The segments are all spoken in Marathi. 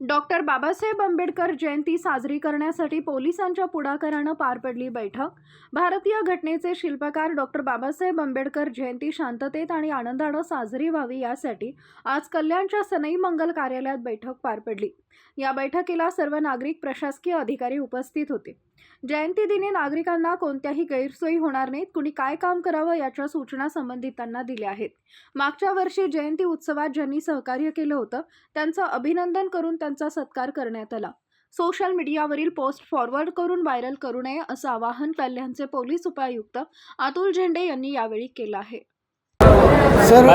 डॉक्टर बाबासाहेब आंबेडकर जयंती साजरी करण्यासाठी पोलिसांच्या पुढाकारानं पार पडली बैठक. भारतीय घटनेचे शिल्पकार डॉक्टर बाबासाहेब आंबेडकर जयंती शांततेत आणि आनंदानं साजरी व्हावी यासाठी आज कल्याणच्या सनई मंगल कार्यालयात बैठक पार पडली. या बैठकीला सर्व नागरिक प्रशासकीय अधिकारी उपस्थित होते. जयंती दिनी नागरिकांना कोणत्याही गैरसोयी होणार नाहीत कुणी काय काम करावं याच्या सूचना संबंधितांना दिल्या आहेत. मागच्या वर्षी जयंती उत्सवात ज्यांनी सहकार्य केलं होतं त्यांचं अभिनंदन करून त्यांचा सत्कार करण्यात आला. सोशल मीडियावरील पोस्ट फॉरवर्ड करून व्हायरल करू नये असं आवाहन कल्याणचे पोलीस उपायुक्त अतुल झेंडे यांनी यावेळी केलं आहे. सर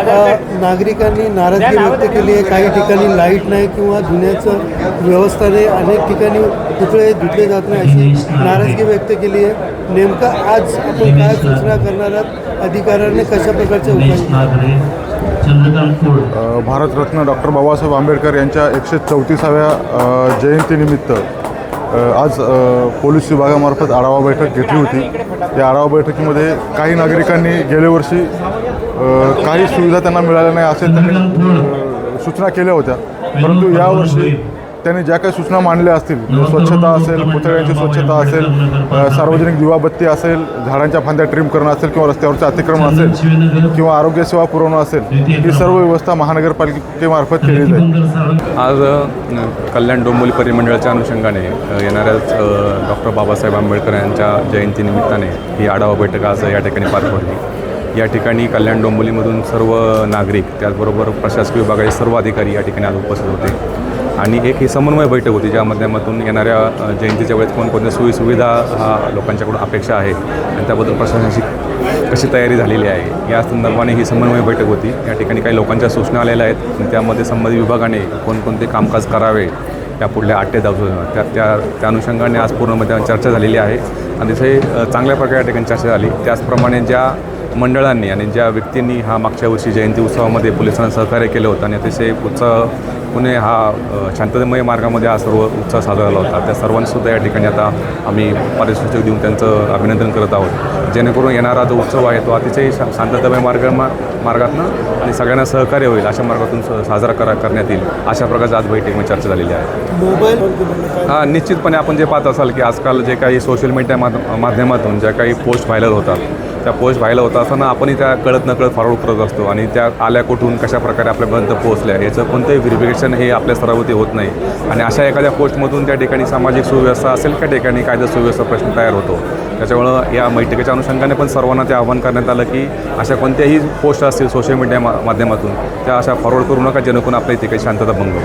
नागरिकांनी नाराजगी व्यक्त केली आहे काही ठिकाणी लाइट नाही किंवा धुण्याचं व्यवस्था नाही अनेक ठिकाणी पुतळे धुतले जात नाही अशी नाराजगी व्यक्त केली आहे. नेमकं आज आपण काय सूचना करणार आहात? अधिकाऱ्यांनी कशा प्रकारचे उपाय भारतरत्न डॉक्टर बाबासाहेब आंबेडकर यांच्या एकशे चौतीसाव्या जयंतीनिमित्त आज पोलीस विभागामार्फत आढावा बैठक घेतली होती. या आढावा बैठकीमध्ये काही नागरिकांनी गेल्या वर्षी काही सुविधा त्यांना मिळाल्या नाही असे त्यांनी सूचना केल्या होत्या. परंतु यावर्षी त्यांनी ज्या काही सूचना मांडल्या असतील स्वच्छता असेल पुतळ्यांची स्वच्छता असेल सार्वजनिक दिवाबत्ती असेल झाडांच्या फांद्या ट्रिम करणं असेल किंवा रस्त्यावरचं अतिक्रमण असेल किंवा आरोग्यसेवा पुरवणं असेल ही सर्व व्यवस्था महानगरपालिकेमार्फत केली जाईल. आज कल्याण डोंबोली परिमंडळाच्या अनुषंगाने येणाऱ्याच डॉक्टर बाबासाहेब आंबेडकर यांच्या जयंतीनिमित्ताने ही आढावा बैठक आज या ठिकाणी पार पडली. या ठिकाणी कल्याण डोंबोलीमधून सर्व नागरिक त्याचबरोबर प्रशासकीय विभागाचे सर्व अधिकारी या ठिकाणी आज उपस्थित होते. आणि एक ही समन्वय बैठक होती ज्या माध्यमातून येणाऱ्या जयंतीच्या वेळेस कोणकोणत्या सोयीसुविधा हा लोकांच्याकडून अपेक्षा आहे आणि त्याबद्दल प्रशासनाची कशी तयारी झालेली आहे या संदर्भाने ही समन्वय बैठक होती. या ठिकाणी काही लोकांच्या सूचना आलेल्या आहेत आणि त्यामध्ये संबंधित विभागाने कोणकोणते कामकाज करावे या पुढल्या आठ ते दहा त्या त्या त्या अनुषंगाने आज पूर्णमध्ये चर्चा झालेली आहे. आणि तिथे चांगल्या प्रकारे या ठिकाणी चर्चा झाली. त्याचप्रमाणे ज्या मंडळांनी आणि ज्या व्यक्तींनी हा मागच्या वर्षी जयंती उत्सवामध्ये पोलिसांना सहकार्य केलं होतं आणि अतिशय उत्साह पुणे हा शांततामय मार्गामध्ये हा सर्व उत्सव साजरा झाला होता. त्या सर्वांसुद्धा या ठिकाणी आता आम्ही पारितोषिक देऊन त्यांचं अभिनंदन करत आहोत. जेणेकरून येणारा जो उत्सव आहे तो अतिशय शा शांततामय मार्ग मा मार्गातनं आणि सगळ्यांना सहकार्य होईल अशा मार्गातून स- साजरा करा करण्यात येईल. अशा प्रकारची आज बैठकीमध्ये चर्चा झालेली आहे. मोबाईल हा निश्चितपणे आपण जे पाहत असाल की आजकाल जे काही सोशल मीडिया माध- माध्यमातून ज्या काही पोस्ट व्हायरल होतात त्या पोस्ट व्हायला होता असताना आपणही त्या कळत नकळत फॉरवर्ड करत असतो. आणि त्या आल्या कुठून कशा प्रकारे आपल्यापर्यंत पोहोचल्या याचं कोणतंही व्हेरिफिकेशन हे आपल्या स्तरावरती होत नाही. आणि अशा एखाद्या पोस्टमधून त्या ठिकाणी सामाजिक सुव्यवस्था असेल त्या ठिकाणी कायदा सुव्यवस्था प्रश्न तयार होतो. त्याच्यामुळं या बैठकीच्या अनुषंगाने पण सर्वांना ते आवाहन करण्यात आलं की अशा कोणत्याही पोस्ट असतील सोशल मीडिया माध्यमातून त्या अशा फॉरवर्ड करू नका जेणेकरून आपल्या इथे काही शांतता भंग